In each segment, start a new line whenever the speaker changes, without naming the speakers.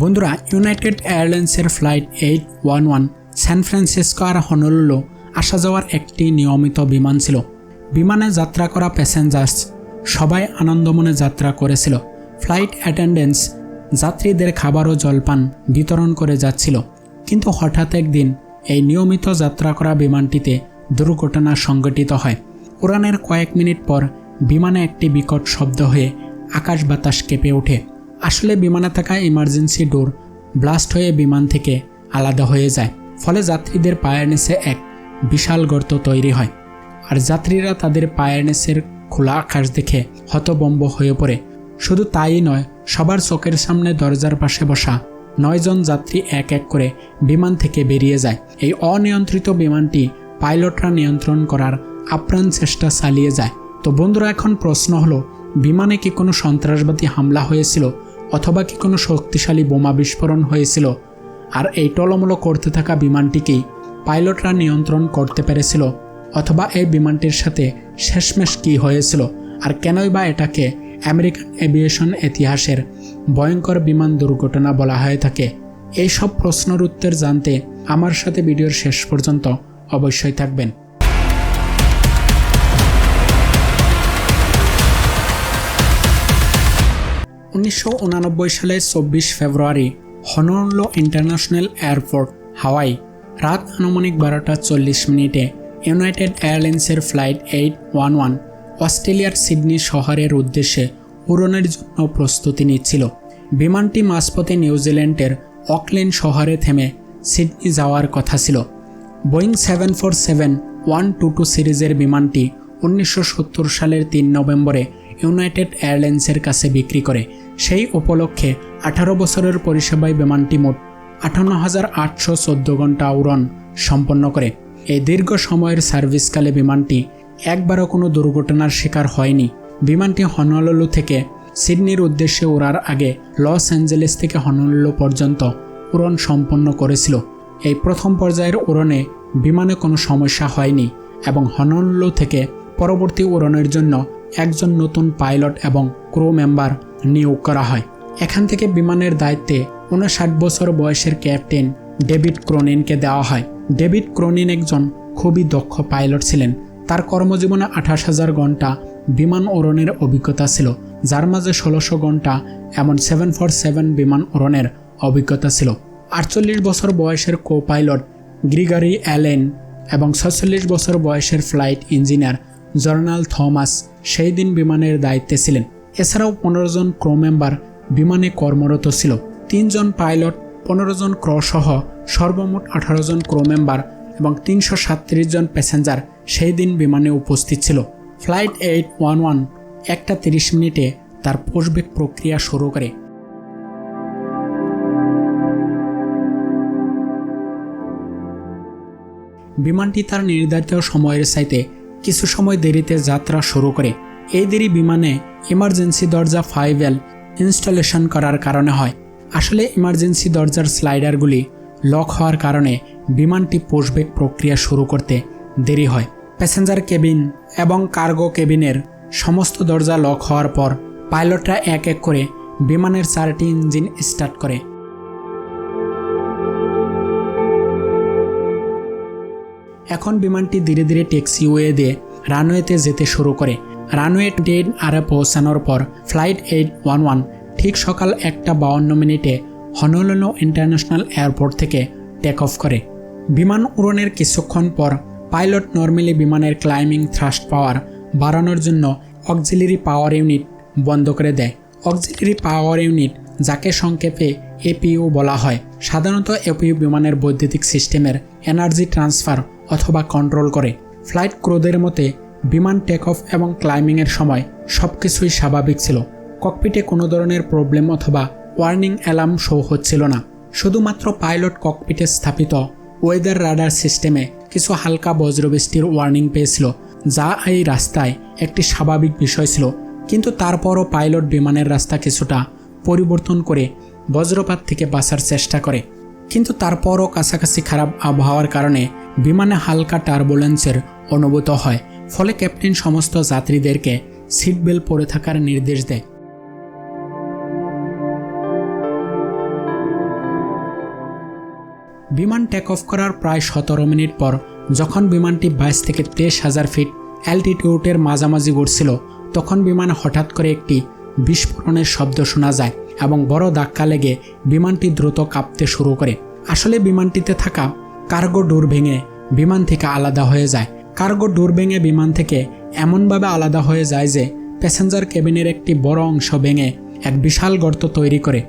বন্ধুরা ইউনাইটেড এয়ারলাইন্সের flight eight one one San Francisco আর Honolulu আসা যাওয়ার একটি নিয়মিত বিমান ছিল। বিমানে যাত্রা করা প্যাসেঞ্জার্স সবাই আনন্দমনে যাত্রা করেছিল। ফ্লাইট অ্যাটেন্ডেন্স যাত্রীদের খাবার ও জলপান বিতরণ করে যাচ্ছিল। কিন্তু হঠাৎ একদিন এই নিয়মিত যাত্রা করা বিমানটিতে দুর্ঘটনা সংঘটিত হয়। উড়ানের কয়েক মিনিট পর বিমানে একটি বিকট শব্দ হয়ে আকাশ বাতাস কেঁপে ওঠে। আসলে বিমানে থাকা ইমার্জেন্সি ডোর ব্লাস্ট হয়ে বিমান থেকে আলাদা হয়ে যায়। ফলে যাত্রীদের পায়ের নিচে এক বিশাল গর্ত তৈরি হয়। আর যাত্রীরা তাদের পায়ের নিচের খোলা আকাশ দেখে হতবম্ব হয়ে পড়ে। শুধু তাই নয়, সবার চোখের সামনে দরজার পাশে বসা নয়জন যাত্রী এক এক করে বিমান থেকে বেরিয়ে যায়। এই অনিয়ন্ত্রিত বিমানটি পাইলটরা নিয়ন্ত্রণ করার আপ্রাণ চেষ্টা চালিয়ে যায়। তো বন্ধুরা, এখন প্রশ্ন হলো, বিমানে কি কোনো সন্ত্রাসবাদী হামলা হয়েছিল? অথবা কি কোনো শক্তিশালী বোমা বিস্ফোরণ হয়েছিল? আর এই টলমলো করতে থাকা বিমানটিকেই পাইলটরা নিয়ন্ত্রণ করতে পেরেছিল? অথবা এই বিমানটির সাথে শেষমেশ কী হয়েছিল? আর কেনই বা এটাকে আমেরিকান এভিয়েশন ইতিহাসের ভয়ঙ্কর বিমান দুর্ঘটনা বলা হয়ে থাকে? এই সব প্রশ্নের উত্তর জানতে আমার সাথে ভিডিওর শেষ পর্যন্ত অবশ্যই থাকবেন। উনিশশো সালের চব্বিশ ফেব্রুয়ারি হনরলো ইন্টারন্যাশনাল এয়ারপোর্ট, হাওয়াই। রাত আনুমানিক বারোটা চল্লিশ মিনিটে ইউনাইটেড এয়ারলাইন্সের ফ্লাইট এইট ওয়ান ওয়ান অস্ট্রেলিয়ার সিডনি শহরের উদ্দেশ্যে উড়নের জন্য প্রস্তুতি নিচ্ছিল। বিমানটি মাঝপথে নিউজিল্যান্ডের অকল্যান্ড শহরে থেমে সিডনি যাওয়ার কথা ছিল। Boeing seven four seven one two two সিরিজের বিমানটি উনিশশো সত্তর সালের তিন নভেম্বরে ইউনাইটেড এয়ারলাইন্সের কাছে বিক্রি করে। সেই উপলক্ষে আঠারো বছরের পরিষেবায় বিমানটি মোট আটান্ন হাজার আটশো চোদ্দ ঘণ্টা উড়ন সম্পন্ন করে। এই দীর্ঘ সময়ের সার্ভিসকালে বিমানটি একবারও কোনো দুর্ঘটনার শিকার হয়নি। বিমানটি হনলুলু থেকে সিডনির উদ্দেশ্যে ওড়ার আগে লস অ্যাঞ্জেলেস থেকে হনলুলু পর্যন্ত উড়ন সম্পন্ন করেছিল। এই প্রথম পর্যায়ের উড়নে বিমানে কোনো সমস্যা হয়নি এবং হনলুলু থেকে পরবর্তী উড়নের জন্য একজন নতুন পাইলট এবং ক্রু মেম্বার নিয়োগ করা হয়। এখান থেকে বিমানের দায়িত্বে উনষাট বছর বয়সের ক্যাপ্টেন ডেভিড ক্রোনিনকে দেওয়া হয়। ডেভিড ক্রোনিন একজন খুবই দক্ষ পাইলট ছিলেন। তার কর্মজীবনে আঠাশ হাজার ঘণ্টা বিমান উড়নের অভিজ্ঞতা ছিল, যার মাঝে ষোলোশো ঘণ্টা এমন সেভেন ফোর সেভেন বিমান উড়নের অভিজ্ঞতা ছিল। আটচল্লিশ বছর বয়সের কো পাইলট গ্রিগারি অ্যালেন এবং ছচল্লিশ বছর বয়সের ফ্লাইট ইঞ্জিনিয়ার জর্নাল থমাস সেই দিন বিমানের দায়িত্বে ছিলেন। এছাড়াও পনেরো জন ক্রো মেম্বার বিমানে কর্মরত ছিল। তিনজন পাইলট, পনেরো জন ক্র সহ সর্বমোট আঠারো জন ক্রো মেম্বার এবং তিনশো সাতত্রিশ জন প্যাসেঞ্জার সেই দিন বিমানে উপস্থিত ছিল। ফ্লাইট এইট ওয়ান ওয়ান একটা তিরিশ মিনিটে তার পুষবেগ প্রক্রিয়া শুরু করে। বিমানটি তার নির্ধারিত সময়ের চাইতে কিছু সময় দেরিতে যাত্রা শুরু করে। এই দেরি বিমানে ইমার্জেন্সি দরজা ফাইভেল ইনস্টলেশন করার কারণে হয়। আসলে ইমার্জেন্সি দরজার স্লাইডারগুলি লক হওয়ার কারণে বিমানটি পোষবেগ প্রক্রিয়া শুরু করতে দেরি হয়। প্যাসেঞ্জার কেবিন এবং কার্গো কেবিনের সমস্ত দরজা লক হওয়ার পর পাইলটরা এক এক করে বিমানের চারটি ইঞ্জিন স্টার্ট করে। এখন বিমানটি ধীরে ধীরে ট্যাক্সিওয়ে দিয়ে রানওয়েতে যেতে শুরু করে। রানওয়ে ডেড আরে পৌঁছানোর পর ফ্লাইট এইট ওয়ান ওয়ান ঠিক সকাল একটা বাউন্ন মিনিটে হনলুলো ইন্টারন্যাশনাল এয়ারপোর্ট থেকে টেক অফ করে। বিমান উড়নের কিছুক্ষণ পর পাইলট নর্মালি বিমানের ক্লাইম্বিং থ্রাস্ট পাওয়ার বাড়ানোর জন্য অক্সিলারি পাওয়ার ইউনিট বন্ধ করে দেয়। অক্সিলারি পাওয়ার ইউনিট যাকে সংক্ষেপে এপিইউ বলা হয়। সাধারণত এপিইউ বিমানের বৈদ্যুতিক সিস্টেমের এনার্জি ট্রান্সফার অথবা কন্ট্রোল করে। ফ্লাইট ক্রোদের মতে, বিমান টেক অফ এবং ক্লাইম্বিংয়ের সময় সব কিছুই স্বাভাবিক ছিল। ককপিটে কোনো ধরনের প্রবলেম অথবা ওয়ার্নিং অ্যালার্ম শো হচ্ছিল না। শুধুমাত্র পাইলট ককপিটে স্থাপিত ওয়েদার রাডার সিস্টেমে কিছু হালকা বজ্রবৃষ্টির ওয়ার্নিং পেয়েছিল, যা এই রাস্তায় একটি স্বাভাবিক বিষয় ছিল। কিন্তু তারপরও পাইলট বিমানের রাস্তা কিছুটা পরিবর্তন করে বজ্রপাত থেকে বাঁচার চেষ্টা করে। কিন্তু তারপরও কাছাকাছি খারাপ আবহাওয়ার কারণে বিমানে হালকা টার্বুলেন্সের অনুভূত হয়, ফলে ক্যাপ্টেন সমস্ত যাত্রীদেরকে সিট বেল্ট পরে থাকার নির্দেশ দেয়। বিমান টেক অফ করার প্রায় সতেরো মিনিট পর যখন বিমানটি বাইশ থেকে তেইশ হাজার ফিট অ্যালটিটিউডের মাঝামাঝি ঘুরছিল, তখন বিমানে হঠাৎ করে একটি বিস্ফোরণের শব্দ শোনা যায়। এবং বড় ধাক্কা লেগে বিমানটি দ্রুত কাঁপতে শুরু করে। আসলে বিমানটিতে থাকা কার্গো ডোর ভেঙে বিমান থেকে আলাদা হয়ে যায়। কার্গো ডোর ভেঙে বিমান থেকে এমনভাবে আলাদা হয়ে যায় যে প্যাসেঞ্জার কেবিনের একটি বড় অংশ ভেঙে এক বিশাল গর্ত তৈরি করে।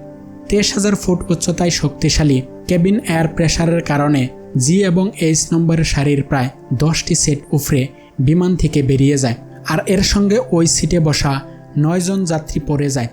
তেইশ হাজার ফুট উচ্চতায় শক্তিশালী কেবিন এয়ার প্রেশারের কারণে জি এবং এইচ নম্বরের সারির প্রায় দশটি সেট উফরে বিমান থেকে বেরিয়ে যায়। আর এর সঙ্গে ওই সিটে বসা নয়জন যাত্রী পড়ে যায়।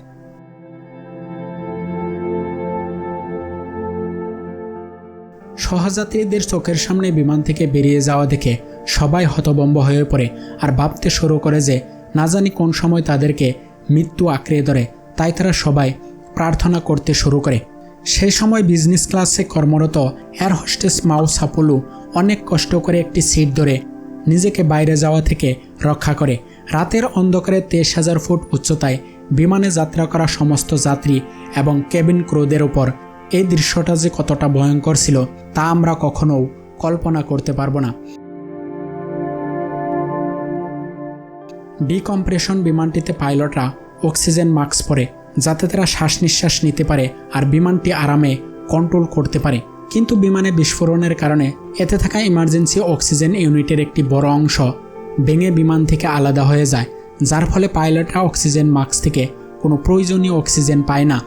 সহযাত্রীদের চোখের সামনে বিমান থেকে বেরিয়ে যাওয়া দেখে সবাই হতবম্ব হয়ে পড়ে আর ভাবতে শুরু করে যে, না জানি কোন সময় তাদেরকে মৃত্যু আঁকড়ে ধরে। তাই তারা সবাই প্রার্থনা করতে শুরু করে। সেই সময় বিজনেস ক্লাসে কর্মরত এয়ার হোস্টেস মাউ সাপুলু অনেক কষ্ট করে একটি সিট ধরে নিজেকে বাইরে যাওয়া থেকে রক্ষা করে। রাতের অন্ধকারে তেইশ হাজার ফুট উচ্চতায় বিমানে যাত্রা করা সমস্ত যাত্রী এবং কেবিন ক্রুদের উপর এই দৃশ্যটা যে কতটা ভয়ঙ্কর ছিল, তা আমরা কখনো কল্পনা করতে পারব না। ডিকম্প্রেশন বিমানটিতে পাইলটরা অক্সিজেন মাস্ক পরে, যাতে তারা শ্বাস নিঃশ্বাস নিতে পারে আর বিমানটি আরামে কন্ট্রোল করতে পারে। কিন্তু বিমানে বিস্ফোরণের কারণে এতে থাকা ইমার্জেন্সি অক্সিজেন ইউনিটের একটি বড় অংশ ভেঙে বিমান থেকে আলাদা হয়ে যায়, যার ফলে পাইলটরা অক্সিজেন মাস্ক থেকে কোনো প্রয়োজনীয় অক্সিজেন পায় না।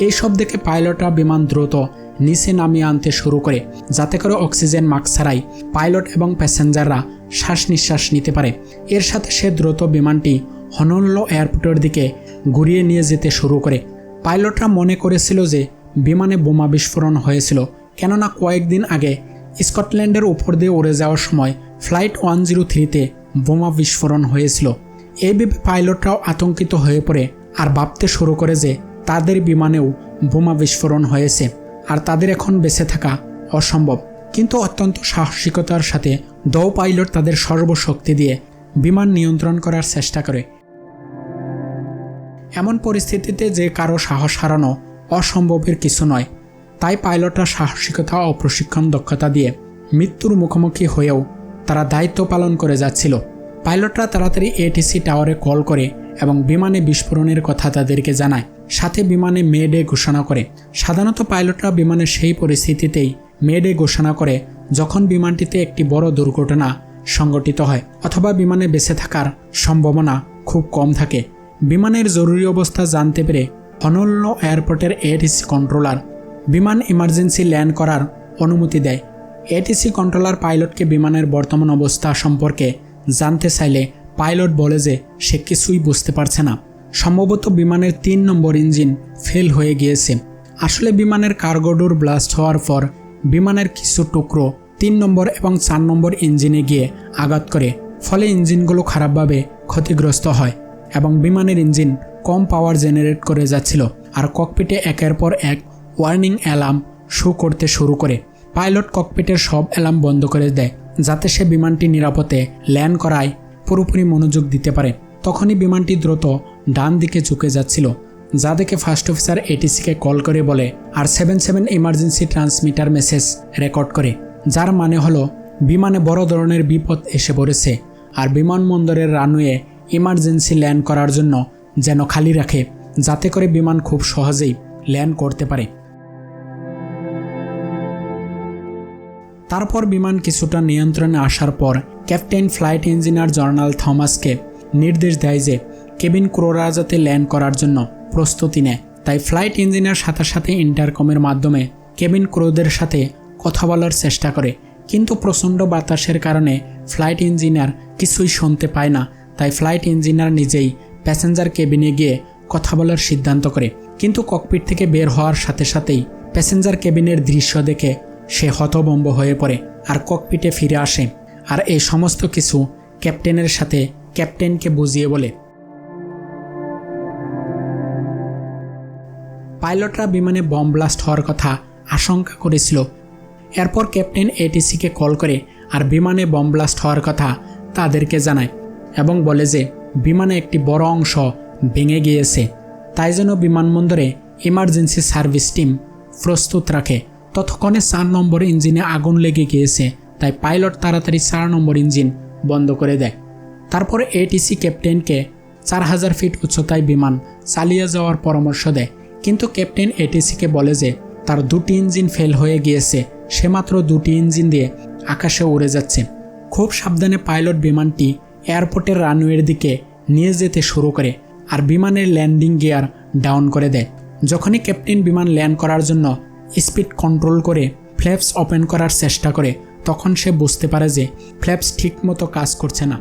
এই সব দেখে পাইলটরা বিমান দ্রুত নিচে নামিয়ে আনতে শুরু করে, যাতে করে অক্সিজেন মাস্ক ছাড়াই পাইলট এবং প্যাসেঞ্জাররা শ্বাস নিঃশ্বাস নিতে পারে। এর সাথে সে দ্রুত বিমানটি হনল্ল এয়ারপোর্টের দিকে ঘুরিয়ে নিয়ে যেতে শুরু করে। পাইলটরা মনে করেছিল যে বিমানে বোমা বিস্ফোরণ হয়েছিল, কেননা কয়েকদিন আগে স্কটল্যান্ডের উপর দিয়ে উড়ে যাওয়ার সময় ফ্লাইট ওয়ান জিরো থ্রিতে বোমা বিস্ফোরণ হয়েছিল। এই ভেবে পাইলটরাও আতঙ্কিত হয়ে পড়ে আর ভাবতে শুরু করে যে তাদের বিমানেও বোমা বিস্ফোরণ হয়েছে আর তাদের এখন বেঁচে থাকা অসম্ভব। কিন্তু অত্যন্ত সাহসিকতার সাথে দৌ পাইলট তাদের সর্বশক্তি দিয়ে বিমান নিয়ন্ত্রণ করার চেষ্টা করে। এমন পরিস্থিতিতে যে কারও সাহস হারানো অসম্ভবের কিছু নয়, তাই পাইলটরা সাহসিকতা ও প্রশিক্ষণ দক্ষতা দিয়ে মৃত্যুর মুখোমুখি হয়েও তারা দায়িত্ব পালন করে যাচ্ছিল। পাইলটরা তাড়াতাড়ি এটিসি টাওয়ারে কল করে এবং বিমানে বিস্ফোরণের কথা তাদেরকে জানায়। সাথে বিমানে মেডে ঘোষণা করে। সাধারণত পাইলটরা বিমানের সেই পরিস্থিতিতেই মেডে ঘোষণা করে, যখন বিমানটিতে একটি বড় দুর্ঘটনা সংঘটিত হয় অথবা বিমানে বেঁচে থাকার সম্ভাবনা খুব কম থাকে। বিমানের জরুরি অবস্থা জানতে পেরে হনল্য এয়ারপোর্টের এটিসি কন্ট্রোলার বিমান ইমার্জেন্সি ল্যান্ড করার অনুমতি দেয়। এটিসি কন্ট্রোলার পাইলটকে বিমানের বর্তমান অবস্থা সম্পর্কে জানতে চাইলে পাইলট বলে যে সে কিছুই বুঝতে পারছে না। সম্ভবত বিমানের তিন নম্বর ইঞ্জিন ফেল হয়ে গিয়েছে। আসলে বিমানের কার্গোডোর ব্লাস্ট হওয়ার পর বিমানের কিছু টুকরো তিন নম্বর এবং চার নম্বর ইঞ্জিনে গিয়ে আঘাত করে। ফলে ইঞ্জিনগুলো খারাপভাবে ক্ষতিগ্রস্ত হয় এবং বিমানের ইঞ্জিন কম পাওয়ার জেনারেট করে যাচ্ছিল আর ককপিটে একের পর এক ওয়ার্নিং অ্যালার্ম শো করতে শুরু করে। পাইলট ককপিটের সব অ্যালার্ম বন্ধ করে দেয় যাতে সে বিমানটি নিরাপদে ল্যান্ড করায় পুরোপুরি মনোযোগ দিতে পারে। তখনই বিমানটি দ্রুত ডান দিকে ঝুঁকে যাচ্ছিল, যা দেখে ফার্স্ট অফিসার এটিসিকে কল করে বলে, আর seven seven emergency transmitter message record করে, যার মানে হলো, বিমানে বড় ধরনের বিপদ এসে পড়েছে, আর বিমানবন্দরের রানওয়ে ইমার্জেন্সি ল্যান্ড করার জন্য যেন খালি রাখে, যাতে করে বিমান খুব সহজেই ল্যান্ড করতে পারে। তারপর বিমান কিছুটা নিয়ন্ত্রণে আসার পর ক্যাপ্টেন ফ্লাইট ইঞ্জিনিয়ার জর্নাল থমাসকে নির্দেশ দেয় যে কেবিন ক্রোরা যাতে ল্যান্ড করার জন্য প্রস্তুতি নেয়। তাই ফ্লাইট ইঞ্জিনিয়ার সাথে সাথে ইন্টারকমের মাধ্যমে কেবিন ক্রোদের সাথে কথা বলার চেষ্টা করে। কিন্তু প্রচণ্ড বাতাসের কারণে ফ্লাইট ইঞ্জিনিয়ার কিছুই শুনতে পায় না। তাই ফ্লাইট ইঞ্জিনিয়ার নিজেই প্যাসেঞ্জার কেবিনে গিয়ে কথা বলার সিদ্ধান্ত করে। কিন্তু ককপিট থেকে বের হওয়ার সাথে সাথেই প্যাসেঞ্জার কেবিনের দৃশ্য দেখে সে হতবম্ব হয়ে পড়ে আর ককপিটে ফিরে আসে। আর এই সমস্ত কিছু ক্যাপ্টেনের সাথে ক্যাপ্টেনকে বুঝিয়ে বলে। পাইলটরা বিমানে বম ব্লাস্ট হওয়ার কথা আশঙ্কা করেছিল। এরপর ক্যাপ্টেন এটিসিকে কল করে আর বিমানে বম ব্লাস্ট হওয়ার কথা তাদেরকে জানায় এবং বলে যে, বিমানে একটি বড় অংশ ভেঙে গিয়েছে। তাই যেন বিমানবন্দরে ইমার্জেন্সি সার্ভিস টিম প্রস্তুত রাখে। ততক্ষণে চার নম্বর ইঞ্জিনে আগুন লেগে গিয়েছে, তাই পাইলট তাড়াতাড়ি চার নম্বর ইঞ্জিন বন্ধ করে দেয়। তারপরে এটিসি ক্যাপ্টেনকে চার হাজার ফিট উচ্চতায় বিমান চালিয়ে যাওয়ার পরামর্শ দেয়। কিন্তু ক্যাপ্টেন এটিসিকে বলে যে, তার দুটি ইঞ্জিন ফেল হয়ে গিয়েছে। সে মাত্র দুটি ইঞ্জিন দিয়ে আকাশে উড়ে যাচ্ছে। খুব সাবধানে পাইলট বিমানটি এয়ারপোর্টের রানওয়ের দিকে নিয়ে যেতে শুরু করে আর বিমানের ল্যান্ডিং গিয়ার ডাউন করে দেয়। যখনই ক্যাপ্টেন বিমান ল্যান্ড করার জন্য স্পিড কন্ট্রোল করে ফ্ল্যাপস ওপেন করার চেষ্টা করে, তখন সে বুঝতে পারে যে ফ্ল্যাপস ঠিকমতো কাজ করছে না।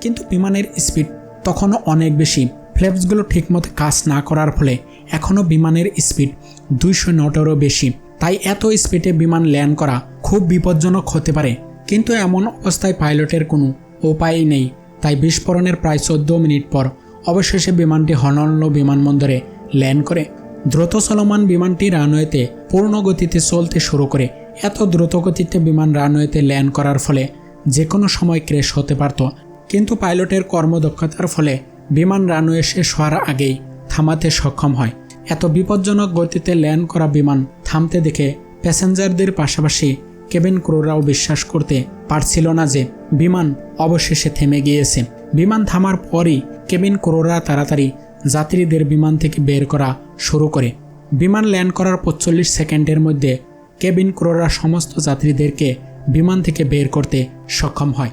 কিন্তু বিমানের স্পিড তখনও অনেক বেশি। ফ্ল্যাপসগুলো ঠিকমতো কাজ না করার ফলে এখনও বিমানের স্পিড দুইশো নটেরও বেশি। তাই এত স্পিডে বিমান ল্যান্ড করা খুব বিপজ্জনক হতে পারে। কিন্তু এমন অবস্থায় পাইলটের কোনো উপায়ই নেই। তাই বিস্ফোরণের প্রায় চোদ্দ মিনিট পর অবশেষে বিমানটি হনল্ল বিমানবন্দরে ল্যান্ড করে। দ্রুত চলমান বিমানটি রানওয়েতে পূর্ণ গতিতে চলতে শুরু করে। এত দ্রুত গতিতে বিমান রানওয়েতে ল্যান্ড করার ফলে যে কোনো সময় ক্রেশ হতে পারত। কিন্তু পাইলটের কর্মদক্ষতার ফলে বিমান রানওয়ে শেষ হওয়ার আগেই থামাতে সক্ষম হয়। এত বিপজ্জনক গতিতে ল্যান্ড করা বিমান থামতে দেখে প্যাসেঞ্জারদের পাশাপাশি কেবিন ক্রুরাও বিশ্বাস করতে পারছিল না যে বিমান অবশেষে থেমে গিয়েছে। বিমান থামার পরই কেবিন ক্রুরা তাড়াতাড়ি যাত্রীদের বিমান থেকে বের করা শুরু করে। বিমান ল্যান্ড করার পঁচল্লিশ সেকেন্ডের মধ্যে কেবিন ক্রোরা সমস্ত যাত্রীদেরকে বিমান থেকে বের করতে সক্ষম হয়।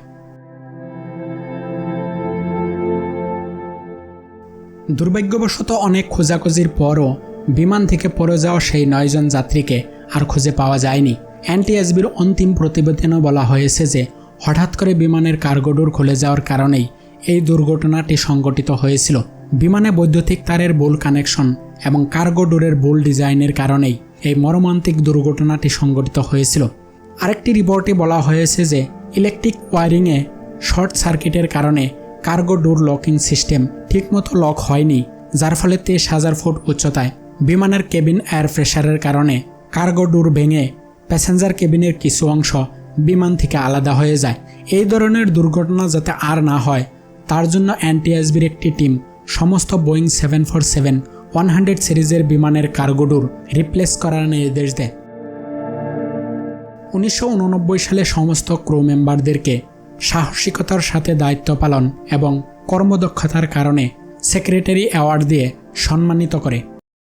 দুর্ভাগ্যবশত অনেক খোঁজাখুঁজির পরও বিমান থেকে পড়ে যাওয়া সেই নয়জন যাত্রীকে আর খুঁজে পাওয়া যায়নি। এনটিএসবির অন্তিম প্রতিবেদনে বলা হয়েছে যে, হঠাৎ করে বিমানের কার্গোডোর খুলে যাওয়ার কারণেই এই দুর্ঘটনাটি সংঘটিত হয়েছিল। বিমানে বৈদ্যুতিক তারের বোল কানেকশন এবং কার্গো ডোরের বোল ডিজাইনের কারণেই এই মর্মান্তিক দুর্ঘটনাটি সংঘটিত হয়েছিল। আরেকটি রিপোর্টে বলা হয়েছে যে, ইলেকট্রিক ওয়ারিংয়ে শর্ট সার্কিটের কারণে কার্গো ডোর লকিং সিস্টেম ঠিকমতো লক হয়নি, যার ফলে তেইশ হাজার ফুট উচ্চতায় বিমানের কেবিন এয়ার প্রেশারের কারণে কার্গো ডোর ভেঙে প্যাসেঞ্জার কেবিনের কিছু অংশ বিমান থেকে আলাদা হয়ে যায়। এই ধরনের দুর্ঘটনা যাতে আর না হয়, তার জন্য এনটিএসবির একটি টিম সমস্ত Boeing seven four seven, one hundred সিরিজের বিমানের কার্গোডোর রিপ্লেস করার নির্দেশ দেয়। উনিশশো উননব্বই সালে সমস্ত ক্রু মেম্বারদেরকে সাহসিকতার সাথে দায়িত্ব পালন এবং কর্মদক্ষতার কারণে সেক্রেটারি অ্যাওয়ার্ড দিয়ে সম্মানিত করে।